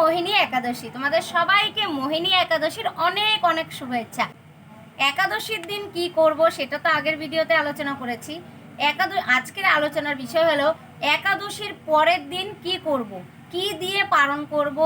মোহিনী একাদশী। তোমাদের সবাইকে মোহিনী একাদশীর অনেক অনেক শুভেচ্ছা। একাদশীর দিন কি করব সেটা তো আগের ভিডিওতে আলোচনা করেছি। একাদশ আজকের আলোচনার বিষয় হলো, একাদশীর পরের দিন কি করব? কি দিয়ে পালন করব?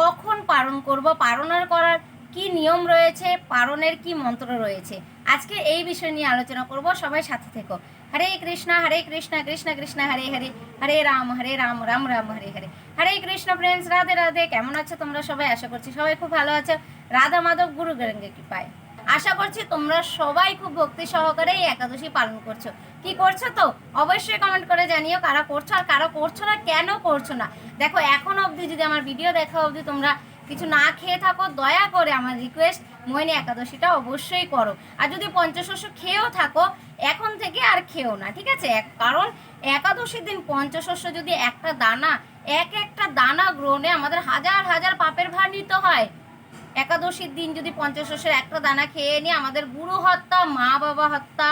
কখন পালন করব? পালনের করার কি নিয়ম রয়েছে? পালনের কি মন্ত্র রয়েছে? আজকে এই বিষয় নিয়ে আলোচনা করব, সবাই সাথে থেকো। হরে কৃষ্ণ হরে কৃষ্ণ কৃষ্ণ কৃষ্ণ হরে হরে হরে রাম হরে রাম রাম রাম হরে হরে হরে কৃষ্ণ ফ্রেন্ডস রাধে রাধে। কেমন আছো তোমরা সবাই? আশা করছি সবাই খুব ভালো আছো। রাধা মাধব, গুরু গঙ্গে কৃপায়। আশা করছি তোমরা সবাই খুব ভক্তি সহকারে এই একাদশী পালন করছ। কি করছ তো? অবশ্যই কমেন্ট করে জানিও কারা করছ আর কারা করছ না, কেন করছ না? দেখো, এখন অবধি যদি আমার ভিডিও দেখা অবধি তোমরা কিছু না খেয়ে থাকো, দয়া করে আমার রিকোয়েস্ট মোহিনী একাদশীটা অবশ্যই করো। আর যদি পঞ্চশস্য খেয়েও থাকো, এখন থেকে আর খেও না, ঠিক আছে? কারণ একাদশীর দিন পঞ্চশস্য যদি একটা দানা, এক একটা দানা গ্রহণে আমাদের হাজার হাজার পাপের ভার নিতে হয়। একাদশীর দিন যদি পঞ্চশস্যের একটা দানা খেয়ে নিয়ে আমাদের গুরু হত্যা, মা বাবা হত্যা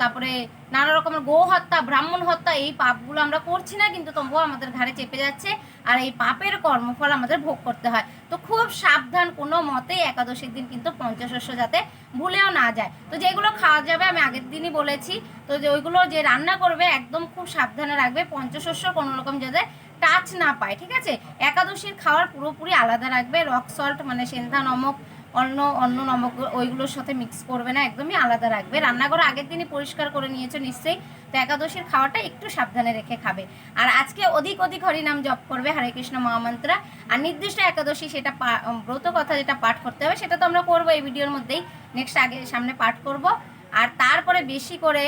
তারপরে নানা রকমের গো হত্যা ব্রাহ্মণ হত্যা, এই পাপগুলো আমরা করছি না, কিন্তু তবুও আমাদের ঘাড়ে চেপে যাচ্ছে আর এই পাপের কর্মফল আমাদের ভোগ করতে হয়। তো খুব সাবধান কোনো মতেই একাদশীর দিন কিন্তু পঞ্চশস্য যাতে ভুলেও না যায়। তো যেগুলো খাওয়া যাবে আমি আগের দিনই বলেছি। তো যে ওইগুলো যে রান্না করবে একদম খুব সাবধানে রাখবে, পঞ্চশস্য কোনো রকম যাতে টাচ না পায়, ঠিক আছে? একাদশীর খাওয়ার পুরোপুরি আলাদা রাখবে, রক সল্ট মানে সেন্ধা নমক অন্য অন্য নমক ওইগুলোর সাথে মিক্স করবে না, একদমই আলাদা রাখবে। রান্নাঘর আগের দিনই পরিষ্কার করে নিয়েছো নিশ্চয়ই, তো একাদশীর খাওয়াটা একটু সাবধানে রেখে খাবে। আর আজকে অধিক অধিক হরিনাম জপ করবে হরে কৃষ্ণ মহামন্ত্রা। আর নির্দিষ্ট একাদশী সেটা ব্রত কথা যেটা পাঠ করতে হবে, সেটা তো আমরা করব এই ভিডিওর মধ্যেই। নেক্সট আগে, সামনে পাঠ করব। আর তারপরে বেশি করে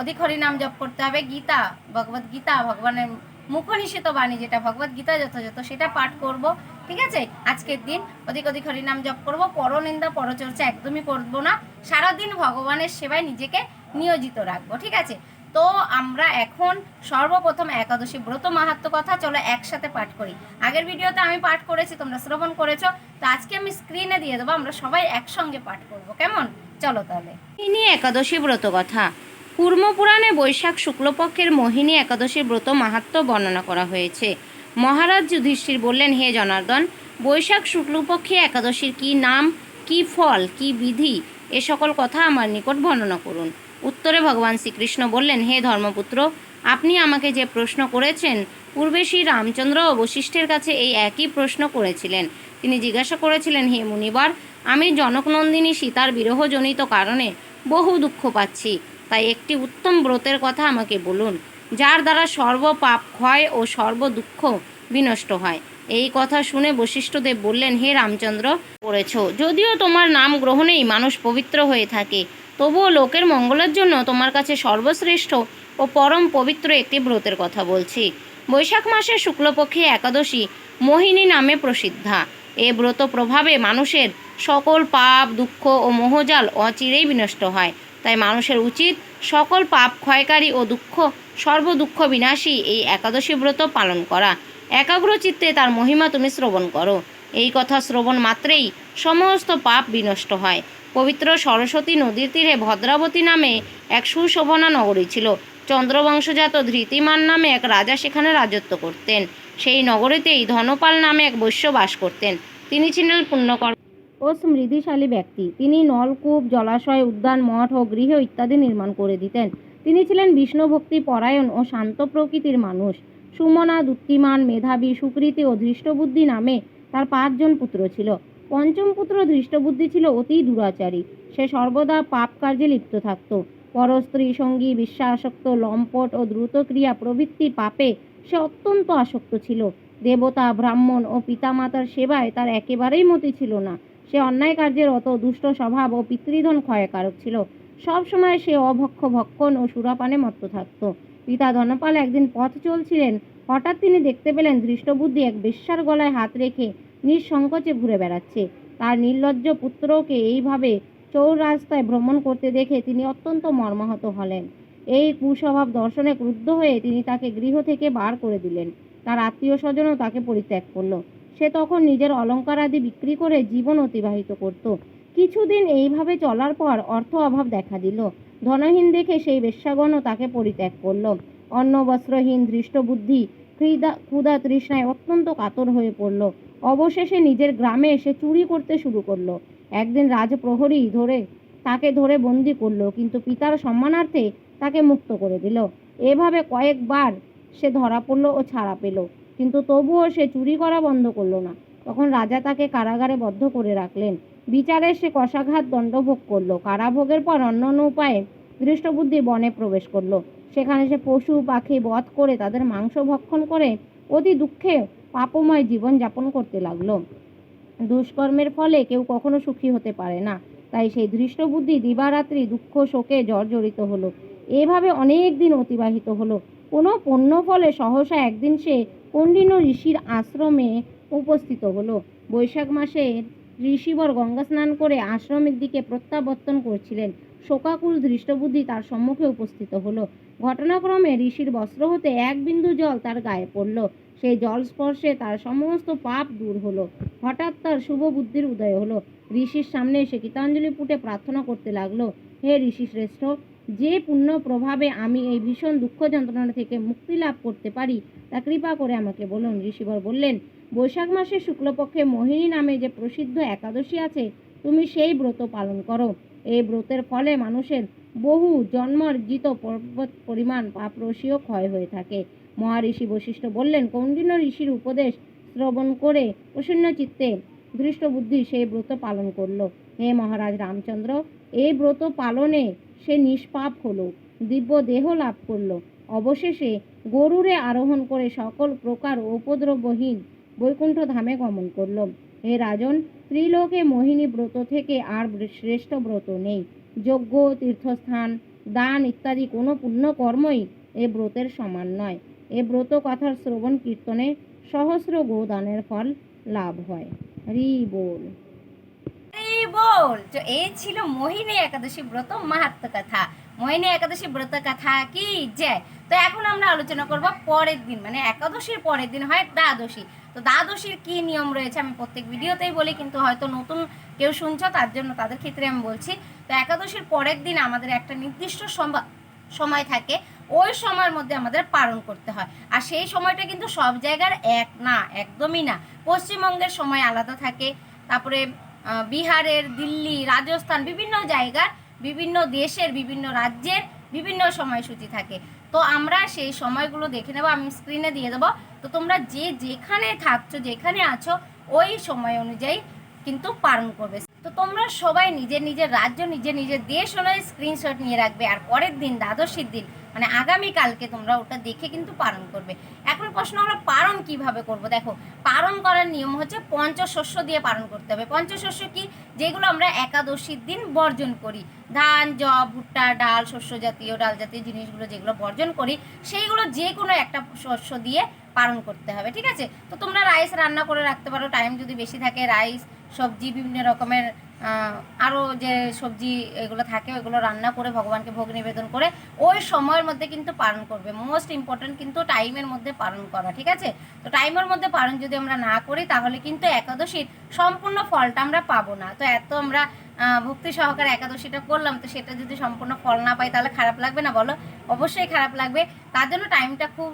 অধিক হরিনাম জপ করতে হবে। গীতা ভগবত গীতা, ভগবানের মুখনিষিত বাণী যেটা ভগবত গীতা যথাযথ সেটা পাঠ করব। ঠিক আছে? আজকের দিন অধিক অধিক হরিনাম জপ করব পরনিন্দা পরচর্চা একদমই করব না। সারাদিন ভগবানের সেবায় নিজেকে নিয়োজিত রাখব, ঠিক আছে? তো আমরা এখন সর্বপ্রথম একাদশী ব্রত মাহাত্ম কথা চলো একসাথে পাঠ করি। আগের ভিডিওতে আমি পাঠ করেছি, তোমরা শ্রবণ করেছ, তো আজকে আমি স্ক্রিনে দিয়ে দেবো, আমরা সবাই একসঙ্গে পাঠ করব, কেমন? চলো তাহলে। মোহিনী একাদশী ব্রত কথা। কুর্মপুরাণে বৈশাখ শুক্লপক্ষের মোহিনী একাদশী ব্রত মাহাত্ম বর্ণনা করা হয়েছে। মহারাজ যুধিষ্ঠির বললেন, হে জনার্দন, বৈশাখ শুক্লপক্ষে একাদশীর কি নাম, কি ফল, কি বিধি, এ সকল কথা আমার নিকট বর্ণনা করুন। উত্তরে ভগবান শ্রীকৃষ্ণ বললেন, হে ধর্মপুত্র, আপনি আমাকে যে প্রশ্ন করেছেন, পূর্বে শ্রী রামচন্দ্র বশিষ্ঠের কাছে এই একই প্রশ্ন করেছিলেন। তিনি জিজ্ঞাসা করেছিলেন, হে মুনিবার, আমি জনকনন্দিনী সীতার বিরহজনিত কারণে বহু দুঃখ পাচ্ছি, তাই একটি উত্তম ব্রতের কথা আমাকে বলুন। যার দ্বারা সর্ব পাপ ক্ষয় ও সর্ব দুঃখ বিনষ্ট হয়। এই কথা শুনে বশিষ্ঠদেব বললেন, হে রামচন্দ্র পড়েছ যদিও তোমার নাম গ্রহণেই মানুষ পবিত্র হয়ে থাকে, তবুও লোকের মঙ্গলের জন্য তোমার কাছে সর্বশ্রেষ্ঠ ও পরম পবিত্র একটি ব্রতের কথা বলছি। বৈশাখ মাসের শুক্লপক্ষে একাদশী মোহিনী নামে প্রসিদ্ধা। এ ব্রত প্রভাবে মানুষের সকল পাপ, দুঃখ ও মোহজাল অচিরেই বিনষ্ট হয়। তাই মানুষের উচিত সকল পাপ ক্ষয়কারী ও দুঃখ সর্বদুঃখ বিনাশী এই একাদশী ব্রত পালন করা। একাগ্র চিত্তে তার মহিমা তুমি শ্রবণ করো। এই কথা শ্রবণ মাত্রেই সমস্ত পাপ বিনষ্ট হয়। পবিত্র সরস্বতী নদীর তীরে ভদ্রাবতী নামে এক সুশোভনা নগরী ছিল। চন্দ্রবংশজাত ধৃতিমান নামে এক রাজা সেখানে রাজত্ব করতেন। সেই নগরীতেই ধনপাল নামে এক বৈশ্য বাস করতেন। তিনি ছিলেন পুণ্যকর ও স্মৃতিশালী ব্যক্তি। তিনি নলকূপ, জলাশয়, উদ্যান, মঠ ও গৃহ ইত্যাদি নির্মাণ করে দিতেন। তিনি ছিলেন বিষ্ণুভক্তি পরায়ণ ও শান্ত প্রকৃতির মানুষ। সুমনা দুত্তিমান মেধাবী, সুকৃতি ও ধৃষ্টবুদ্ধি নামে তার পাঁচজন পুত্র ছিল। পঞ্চম পুত্র ধৃষ্টবুদ্ধি ছিল অতি দুরাচারী। সে সর্বদা পাপ কার্যে লিপ্ত থাকত। পরস্ত্রী সঙ্গী, বিশ্বাসক্ত, লম্পট ও দ্রুতক্রিয়া প্রভৃতি পাপে সে অত্যন্ত আসক্ত ছিল। দেবতা, ব্রাহ্মণ ও পিতামাতার সেবায় তার একেবারেই মতি ছিল না। সে অন্যায় কার্যের অত দুষ্ট স্বভাব ও পিতৃধন ক্ষয়কারক ছিল। সব সময় সে অভক্ষ ভক্ষণ ও সুরাপানে মত্ত থাকত। পিতা ধনপাল একদিন পথ চলছিলেন। হঠাৎ তিনি দেখতে পেলেন দৃষ্টবুদ্ধি এক বেশ্যার গলায় হাত রেখে নিঃসংকোচে ঘুরে বেড়াচ্ছে। তার নির্লজ্জ পুত্রকে এইভাবে চৌর রাস্তায় ভ্রমণ করতে দেখে তিনি অত্যন্ত মর্মাহত হলেন। এই কুস্বভাব দর্শনে ক্রুদ্ধ হয়ে তিনি তাকে গৃহ থেকে বার করে দিলেন। তার আত্মীয় স্বজনও তাকে পরিত্যাগ করল। সে তখন নিজের অলংকার আদি বিক্রি করে জীবন অতিবাহিত করত। কিছুদিন এইভাবে চলার পর অর্থ অভাব দেখা দিল। ধনহীন দেখে সেই বেশ্যাগণও তাকে পরিত্যাগ করল। অন্ন, বস্ত্রহীন, দৃষ্টবুদ্ধি ক্ষুদা ক্ষুদা তৃষ্ণায় অত্যন্ত কাতর হয়ে পড়ল। অবশেষে নিজের গ্রামে এসে চুরি করতে শুরু করল। একদিন রাজপ্রহরী ধরে, তাকে ধরে বন্দি করল, কিন্তু পিতার সম্মানার্থে তাকে মুক্ত করে দিল। এভাবে কয়েকবার সে ধরা পড়ল ও ছাড়া পেল, কিন্তু তবুও সে চুরি করা বন্ধ করল না। তখন রাজা তাকে কারাগারে বদ্ধ করে রাখলেন। বিচারে সে কষাঘাত দণ্ডভোগ করল। কারাভোগের পর অন্য উপায়ে দৃষ্টবুদ্ধি বনে প্রবেশ করল। সেখানে সে পশু, পাখি বধ করে তাদের মাংস ভক্ষণ করে অতি দুঃখে পাপময় জীবন যাপন করতে লাগল। দুষ্কর্মের ফলে কেউ কখনো সুখী হতে পারে না। তাই সেই দৃষ্টবুদ্ধি দিবারাত্রি দুঃখ, শোকে জর্জরিত হলো। এভাবে অনেক দিন অতিবাহিত হলো। কোনো পণ্য ফলে সহসা একদিন সে কণ্ডিন্য ঋষির আশ্রমে উপস্থিত হলো। বৈশাখ মাসে ঋষিবর গঙ্গা স্নান করে আশ্রমের দিকে প্রত্যাবর্তন করছিলেন। শোকাকুল দৃষ্টবুদ্ধি তার সম্মুখে উপস্থিত হলো। ঘটনাক্রমে ঋষির বস্ত্র হতে এক বিন্দু জল তার গায়ে পড়ল। সেই জল স্পর্শে তার সমস্ত পাপ দূর হলো। হঠাৎ তার শুভ বুদ্ধির উদয় হলো। ঋষির সামনে সে গীতাঞ্জলি পুটে প্রার্থনা করতে লাগল, হে ঋষি শ্রেষ্ঠ যে পুণ্য প্রভাবে আমি এই ভীষণ দুঃখ যন্ত্রণা থেকে মুক্তি লাভ করতে পারি, তা কৃপা করে আমাকে বলুন, ঋষিবর বললেন, বৈশাখ মাসের শুক্লপক্ষে মোহিনী নামে যে প্রসিদ্ধ একাদশী আছে, তুমি সেই ব্রত পালন করো। এই ব্রতের ফলে মানুষের বহু জন্মার্জিত পরিমাণ পাপরসীয় ক্ষয় হয়ে থাকে। মহারিষি বৈশিষ্ট্য বললেন, কৌন্ডিন্য ঋষির উপদেশ শ্রবণ করে প্রসন্ন চিত্তে দৃষ্টবুদ্ধি সেই ব্রত পালন করল। হে মহারাজ রামচন্দ্র, এই ব্রত পালনে সে নিষ্পাপ হলো, দিব্য দেহ লাভ করল। অবশেষে গরুরে আরোহণ করে সকল প্রকার উপদ্রবহীন বৈকুণ্ঠ ধামে গমন করল। হে রাজন, ত্রিলোকে মোহিনী ব্রত থেকে আর শ্রেষ্ঠ ব্রত নেই। যজ্ঞ, তীর্থস্থান, দান ইত্যাদি কোনো পুণ্য কর্মই এ ব্রতের সমান নয়। এ ব্রত কথার শ্রবণ কীর্তনে সহস্র গোদানের ফল লাভ হয়। হরি বল। বল। তো এই ছিল মোহিনী একাদশী ব্রত মাহাত্ম কথা। মোহিনী একাদশী ব্রত কথা কি? জয়। তো এখন আমরা আলোচনা করব পরের দিন মানে একাদশীর পরের দিন হয় দ্বাদশী। তো দ্বাদশীর কি নিয়ম রয়েছে আমি প্রত্যেক ভিডিওতেই বলি, কিন্তু হয়তো নতুন কেউ শুনছো, তার জন্য তাদের ক্ষেত্রে আমি বলছি। তো একাদশীর পরের দিন আমাদের একটা নির্দিষ্ট সম্ভা- সময় থাকে, ওই সময়ের মধ্যে আমাদের পালন করতে হয়। আর সেই সময়টা কিন্তু সব জায়গার এক না, একদমই না। পশ্চিমবঙ্গের সময় আলাদা থাকে, তারপরে বিহারের দিল্লি, রাজস্থান বিভিন্ন জায়গার, বিভিন্ন দেশের, বিভিন্ন রাজ্যের বিভিন্ন সময়সূচি থাকে। তো আমরা সেই সময়গুলো দেখে নেব, আমি স্ক্রিনে দিয়ে দেবো। তো তোমরা যে যেখানে থাকছো, যেখানে আছো, ওই সময় অনুযায়ী কিন্তু পালন করবে। তো তোমরা সবাই নিজের নিজের রাজ্য, নিজের নিজের দেশ অনুযায়ী স্ক্রিনশট নিয়ে রাখবে আর পরের দিন, দ্বাদশীর দিন মানে আগামীকালকে তোমরা ওটা দেখে কিন্তু পালন করবে। এখন প্রশ্ন হলো, পালন কীভাবে করব? দেখো, পালন করার নিয়ম হচ্ছে পঞ্চশস্য দিয়ে পালন করতে হবে। পঞ্চশস্য কি? যেগুলো আমরা একাদশীর দিন বর্জন করি। ধান, জব, ভুট্টা, ডাল, শস্য জাতীয়, ডাল জাতীয় জিনিসগুলো যেগুলো বর্জন করি, সেইগুলো যে কোনো একটা শস্য দিয়ে পালন করতে হবে, ঠিক আছে? তো তোমরা রাইস রান্না করে রাখতে পারো টাইম যদি বেশি থাকে রাইস সবজি বিভিন্ন রকমের আরও যে সবজি এগুলো থাকে, ওইগুলো রান্না করে ভগবানকে ভোগ নিবেদন করে ওই সময়ের মধ্যে কিন্তু পালন করবে। মোস্ট ইম্পর্ট্যান্ট কিন্তু টাইমের মধ্যে পালন করা, ঠিক আছে? তো টাইমের মধ্যে পালন যদি আমরা না করি, তাহলে কিন্তু একাদশীর সম্পূর্ণ ফলটা আমরা পাবো না। তো এত আমরা ভক্তি সহকারে একাদশীটা করলাম, তো সেটা যদি সম্পূর্ণ ফল না পাই তাহলে খারাপ লাগবে না বলো? অবশ্যই খারাপ লাগবে। তার জন্য টাইমটা খুব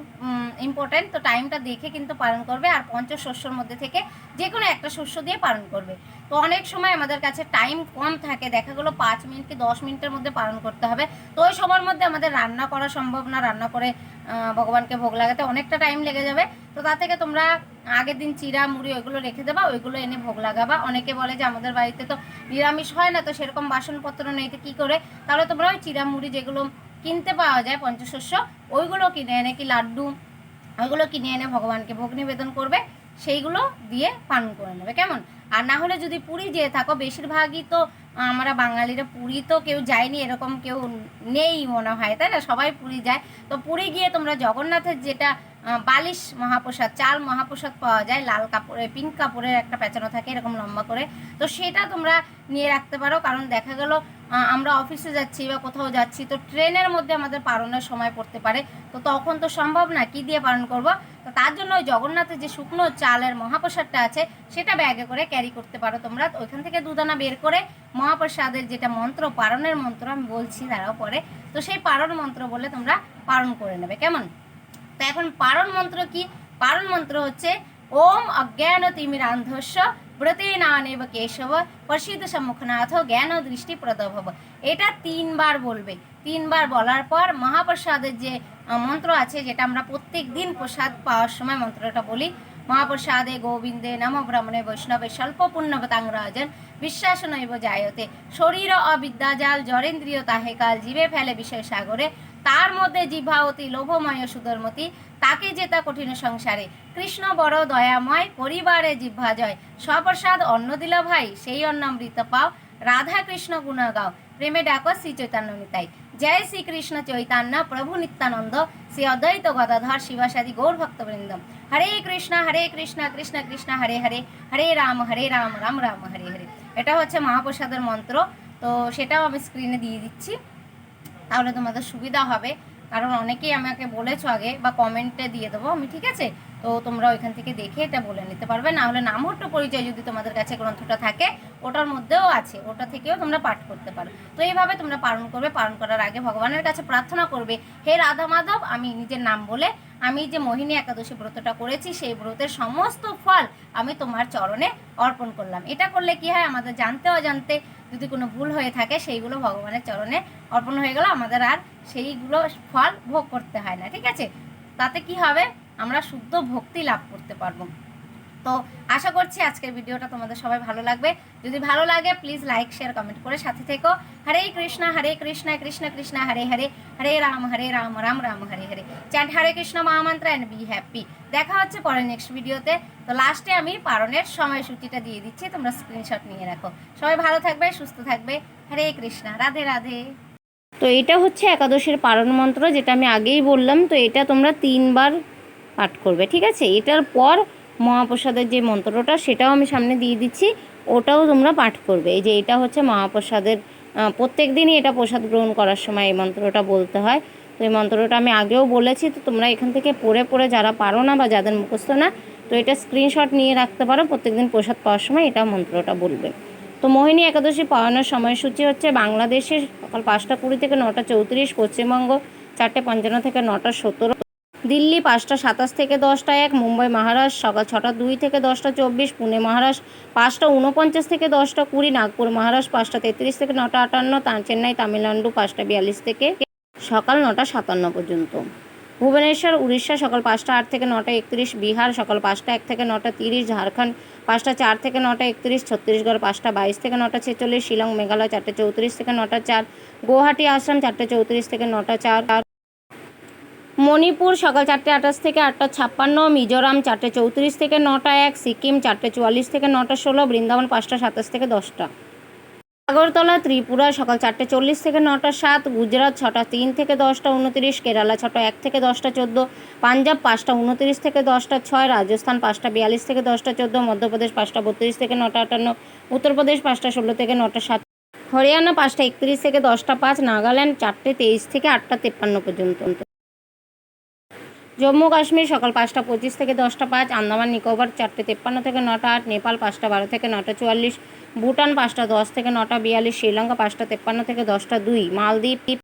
ইম্পর্ট্যান্ট তো টাইমটা দেখে কিন্তু পালন করবে, আর পঞ্চ শস্যর মধ্যে থেকে যে কোনো একটা শস্য দিয়ে পালন করবে। তো অনেক সময় আমাদের কাছে টাইম কম থাকে। দেখা গেলো পাঁচ মিনিট কি দশ মিনিটের মধ্যে পালন করতে হবে। তো ওই সময়ের মধ্যে আমাদের রান্না করা সম্ভব না। রান্না করে ভগবানকে ভোগ লাগাতে অনেকটা টাইম লেগে যাবে। তো তার থেকে তোমরা আগের দিন চিরা মুড়ি ওইগুলো রেখে দেবা, ওইগুলো এনে ভোগ লাগাবা। অনেকে বলে যে আমাদের বাড়িতে তো নিরামিষ হয় না, তো সেরকম বাসনপত্র নেই, তো কী করে? তাহলে তোমরা ওই চিরা মুড়ি যেগুলো কিনতে পাওয়া যায়, পঞ্চশস্য, ওইগুলো কিনে এনে কি লাড্ডু, ওইগুলো কিনে এনে ভগবানকে ভোগ নিবেদন করবে, সেইগুলো দিয়ে পালন করে নেবে। কেমন? আর না হলে যদি পুরী যেয়ে থাকো, বেশিরভাগই তো আমরা বাঙালিরা পুরী তো কেউ যায়নি, এরকম কেউ নেই মনে হয়, তাই না? সবাই পুরী যায়। তো পুরী গিয়ে তোমরা জগন্নাথের যেটা বালিশ মহাপ্রসাদ, চাল মহাপ্রসাদ পাওয়া যায়, লাল কাপড়ে পিঙ্ক কাপড়ের একটা পেঁচানো থাকে, এরকম লম্বা করে। তো সেটা তোমরা নিয়ে রাখতে পারো, কারণ দেখা গেল আমরা অফিসে যাচ্ছি বা কোথাও যাচ্ছি, তো ট্রেনের মধ্যে আমাদের পালনের সময় পড়তে পারে। তো তখন তো সম্ভব না, কি দিয়ে পালন করব? তো তার জন্য ওই জগন্নাথের যে শুকনো চালের মহাপ্রসাদটা আছে, সেটা ব্যাগে করে ক্যারি করতে পারো তোমরা। ওইখান থেকে দুদানা বের করে মহাপ্রসাদের যেটা মন্ত্র, পারণের মন্ত্র, আমি বলছি তারাও পরে। তো সেই পারণ মন্ত্র বলে তোমরা পালন করে নেবে, কেমন? তো এখন পারণ মন্ত্র কি? পারণ মন্ত্র হচ্ছে, ওম অজ্ঞান তিমিরান্ধস্য ব্রতে নানেব কেশব প্রসিদ্ধ সম্মুখনাথ জ্ঞান দৃষ্টি প্রদভব এটা তিনবার বলবে। তিনবার বলার পর মহাপ্রসাদের যে মন্ত্র আছে, যেটা আমরা প্রত্যেক দিন প্রসাদ পাওয়ার সময় মন্ত্রটা বলি, মহাপ্রসাদে গোবিন্দে নম ব্রহ্মণে বৈষ্ণবে স্বল্প পুণ্যবতাং রাজন বিশ্বাস নৈব জায়তে। শরীর অবিদ্যাজাল জরেন্দ্রিয় তাহে কাল জীবে ফেলে বিষয় সাগরে। তার মধ্যে জিভাবতী লোভময় সুদর্মতি তাকে জেতা কঠিন সংসারে। কৃষ্ণ বড় দয়াময়, পরিবারে জিহ্বা জয় স্বপ্রসাদ অন্ন দিল ভাই, সেই অন্নামৃত পাও। রাধা কৃষ্ণ গুণ গাও প্রেমে ডাকো শ্রী চৈতন্য নিতাই জয় শ্রীকৃষ্ণ চৈতন্য, প্রভু নিত্যানন্দ। শ্রী অদ্বৈত গদাধর শিবাসাদি গৌর ভক্তবৃন্দ। হরে কৃষ্ণ হরে কৃষ্ণ কৃষ্ণ কৃষ্ণ, হরে হরে। হরে রাম হরে রাম রাম রাম, হরে হরে। এটা হচ্ছে মহাপ্রসাদের মন্ত্র। তো সেটাও আমি স্ক্রিনে দিয়ে দিচ্ছি। তাহলে তোমাদের সুবিধা হবে। কারণ অনেকেই আমাকে বলেছ আগে, বা কমেন্টে দিয়ে দেবো আমি, ঠিক আছে? তো তোমরা ওইখান থেকে দেখে এটা বলে নিতে পারবে। না হলে নামহট্ট পরিচয় যদি তোমাদের কাছে গ্রন্থটা থাকে, ওটার মধ্যেও আছে। ওটা থেকেও তোমরা পাঠ করতে পারো। তো এইভাবে তোমরা পালন করবে। পালন করার আগে ভগবানের কাছে প্রার্থনা করবে, হে রাধা মাধব, আমি নিজের নাম বলে আমি যে মোহিনী একাদশী ব্রতটা করেছি, সেই ব্রতের সমস্ত ফল আমি তোমার চরণে অর্পণ করলাম। এটা করলে কি হয়? আমাদের জানতে অজান্তে যদি কোনো ভুল হয়ে থাকে, সেইগুলো ভগবানের চরণে অর্পণ হয়ে গেল আমাদের আর সেইগুলো ফল ভোগ করতে হয় না, ঠিক আছে? তাতে কি হবে? আমরা শুদ্ধ ভক্তি লাভ করতে পারব। তো আশা করছি আজকের ভিডিওটা তোমাদের সবাই ভালো লাগবে। যদি ভালো লাগে প্লিজ লাইক শেয়ার কমেন্ট করে সাথে থেকো। হরে কৃষ্ণ হরে কৃষ্ণ কৃষ্ণ কৃষ্ণ, হরে হরে হরে রাম হরে রাম রাম রাম, হরে হরে। চ্যান্ট হরে কৃষ্ণ মহামন্ত্র অ্যান্ড বি হ্যাপি দেখা হচ্ছে পরে নেক্সট ভিডিওতে। তো লাস্টে আমি পারণের সময়সূচিটা দিয়ে দিচ্ছি, তোমরা স্ক্রিনশট নিয়ে রাখো। সবাই ভালো থাকবে, সুস্থ থাকবে। হরে কৃষ্ণ, রাধে রাধে। তো এটা হচ্ছে একাদশীর পারণ মন্ত্র, যেটা আমি আগেই বললাম। তো এটা তোমরা তিনবার পাঠ করবে, ঠিক আছে? এটার পর মহাপ্রসাদের যে মন্ত্রটা, সেটাও আমি সামনে দিয়ে দিচ্ছি। ওটাও তোমরা পাঠ করবে। এই যে এটা হচ্ছে মহাপ্রসাদের প্রত্যেক দিনই এটা প্রসাদ গ্রহণ করার সময় এই মন্ত্রটা বলতে হয়। তো এই মন্ত্রটা আমি আগেও বলেছি, তো তোমরা এখান থেকে পড়ে পড়ে যারা পারো না বা যাদের মুখস্থ না, তো এটা স্ক্রিনশট নিয়ে রাখতে পারো। প্রত্যেকদিন প্রসাদ পাওয়ার সময় এটা মন্ত্রটা বলবে। তো মোহিনী একাদশী পাওয়ানোর সময়সূচি হচ্ছে বাংলাদেশে সকাল পাঁচটা কুড়ি থেকে নটা চৌত্রিশ, পশ্চিমবঙ্গ চারটে পঞ্চান্ন থেকে নটা সতেরো। দিল্লি পাঁচটা, সাতাশ থেকে দশটা এক, মুম্বাই মহারাষ্ট্র সকাল ছটা দুই থেকে দশটা চব্বিশ, পুনে মহারাষ্ট্র পাঁচটা উনপঞ্চাশ থেকে দশটা কুড়ি, নাগপুর মহারাষ্ট্র পাঁচটা তেত্রিশ থেকে নটা আটান্ন চেন্নাই, তামিলনাড়ু, পাঁচটা বিয়াল্লিশ থেকে সকাল নটা সাতান্ন পর্যন্ত। ভুবনেশ্বর, উড়িষ্যা, সকাল পাঁচটা আট থেকে নটা একত্রিশ, বিহার, সকাল পাঁচটা এক থেকে নটা তিরিশ, ঝাড়খণ্ড, পাঁচটা চার থেকে নটা একত্রিশ, ছত্তিশগড়, পাঁচটা বাইশ থেকে নটা ছেচল্লিশ, শিলং, মেঘালয়, চারটে চৌত্রিশ থেকে নটা চার গুয়াহাটি আসাম, চারটে চৌত্রিশ থেকে নটা চার। মণিপুর সকাল চারটে আঠাশ থেকে আটটা ছাপ্পান্ন, মিজোরাম চারটে চৌত্রিশ থেকে নটা এক, সিকিম চারটে চুয়াল্লিশ থেকে নটা ষোলো, বৃন্দাবন পাঁচটা সাতাশ থেকে দশটা। আগরতলা, ত্রিপুরা সকাল চারটে চল্লিশ থেকে নটা সাত, গুজরাট ছটা তিন থেকে দশটা উনতিরিশ, কেরালা ছটা এক থেকে দশটা চোদ্দ, পাঞ্জাব পাঁচটা উনতিরিশ থেকে দশটা ছয়, রাজস্থান পাঁচটা বিয়াল্লিশ থেকে দশটা চোদ্দ, মধ্যপ্রদেশ পাঁচটা বত্রিশ থেকে নটা আটান্ন, উত্তরপ্রদেশ পাঁচটা ষোলো থেকে নটা সাত, হরিয়ানা পাঁচটা একত্রিশ থেকে দশটা পাঁচ, নাগাল্যান্ড চারটে তেইশ থেকে আটটা তেপ্পান্ন পর্যন্ত। জম্মু কাশ্মীর সকাল পাঁচটা পঁচিশ থেকে দশটা পাঁচ, আন্দামান নিকোবর চারটে তেপ্পান্ন থেকে নটা আট, নেপাল পাঁচটা বারো থেকে নটা চুয়াল্লিশ, ভুটান পাঁচটা দশ থেকে নটা বিয়াল্লিশ, শ্রীলঙ্কা পাঁচটা তেপ্পান্ন থেকে দশটা দুই, মালদ্বীপ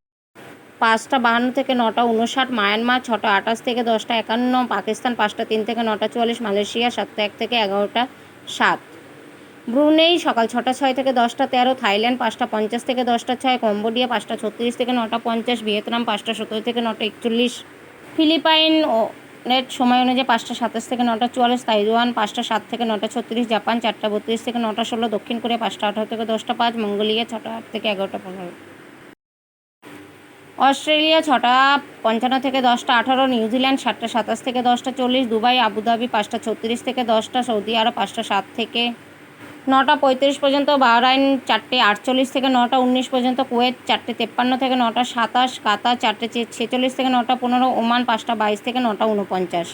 পাঁচটা বাহান্ন থেকে নটা উনষাট, মায়ানমার ছটা আঠাশ থেকে দশটা একান্ন, পাকিস্তান পাঁচটা তিন থেকে নটা চুয়াল্লিশ, মালয়েশিয়া সাতটা এক থেকে এগারোটা সাত। ব্রুনেই সকাল ছটা ছয় থেকে দশটা তেরো, থাইল্যান্ড পাঁচটা পঞ্চাশ থেকে দশটা ছয়, কম্বোডিয়া পাঁচটা ছত্রিশ থেকে নটা পঞ্চাশ, ভিয়েতনাম পাঁচটা সতেরো থেকে নটা একচল্লিশ। ফিলিপাইন নেট সময় অনুযায়ী পাঁচটা সাতাশ থেকে নটা চুয়াল্লিশ, তাইওয়ান পাঁচটা সাত থেকে নটা ছত্রিশ, জাপান চারটা বত্রিশ থেকে নটা ষোলো, দক্ষিণ কোরিয়া পাঁচটা আঠারো থেকে দশটা পাঁচ, মঙ্গোলিয়া ছটা আট থেকে এগারোটা পনেরো। অস্ট্রেলিয়া ছটা পঞ্চান্ন থেকে দশটা আঠারো, নিউজিল্যান্ড সাতটা সাতাশ থেকে দশটা চল্লিশ, দুবাই, আবুধাবি পাঁচটা ছত্রিশ থেকে দশটা, সৌদি আরব পাঁচটা সাত থেকে নটা পঁয়ত্রিশ পর্যন্ত, বাহরাইন চারটে আটচল্লিশ থেকে নটা উনিশ পর্যন্ত, কুয়েত চারটে তেপ্পান্ন থেকে নটা সাতাশ কাতার চারটে ছেচল্লিশ থেকে নটা পনেরো, ওমান পাঁচটা বাইশ থেকে নটা উনপঞ্চাশ।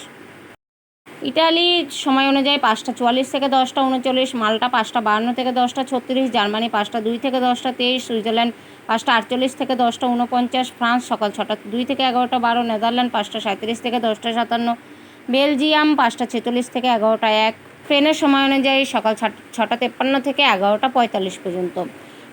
ইটালি সময় অনুযায়ী পাঁচটা চুয়াল্লিশ থেকে দশটা উনচল্লিশ, মাল্টা পাঁচটা বাহান্ন থেকে দশটা ছত্রিশ, জার্মানি পাঁচটা দুই থেকে দশটা তেইশ, সুইজারল্যান্ড পাঁচটা আটচল্লিশ থেকে দশটা উনপঞ্চাশ, ফ্রান্স সকাল ছটা দুই থেকে এগারোটা বারো, নেদারল্যান্ড পাঁচটা সাঁত্রিশ থেকে দশটা সাতান্ন, বেলজিয়াম পাঁচটা ছেচল্লিশ থেকে এগারোটা এক ট্রেনের সময় অনুযায়ী সকাল ছট- তেপ্পান্ন থেকে এগারোটা পঁয়তাল্লিশ পর্যন্ত।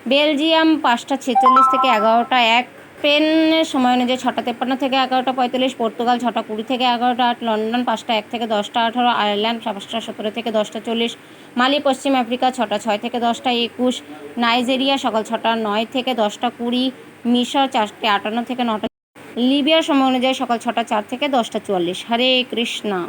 বেলজিয়াম পাঁচটা ছেচল্লিশ থেকে এগারোটা এক। স্পেনের সময় অনুযায়ী ছটা তেপ্পান্ন থেকে এগারোটা পঁয়তাল্লিশ, পর্তুগাল ছটা কুড়ি থেকে এগারোটা আট, লন্ডন পাঁচটা এক থেকে দশটা আঠারো, আয়ারল্যান্ড পাঁচটা সতেরো থেকে দশটা চল্লিশ, মালি পশ্চিম আফ্রিকা ছটা ছয় থেকে দশটা একুশ, নাইজেরিয়া সকাল ছটা নয় থেকে দশটা কুড়ি, মিশর চারটে আটান্ন থেকে নটা, লিবিয়ার সময় অনুযায়ী সকাল ছটা চার থেকে দশটা চুয়াল্লিশ। হরে কৃষ্ণা।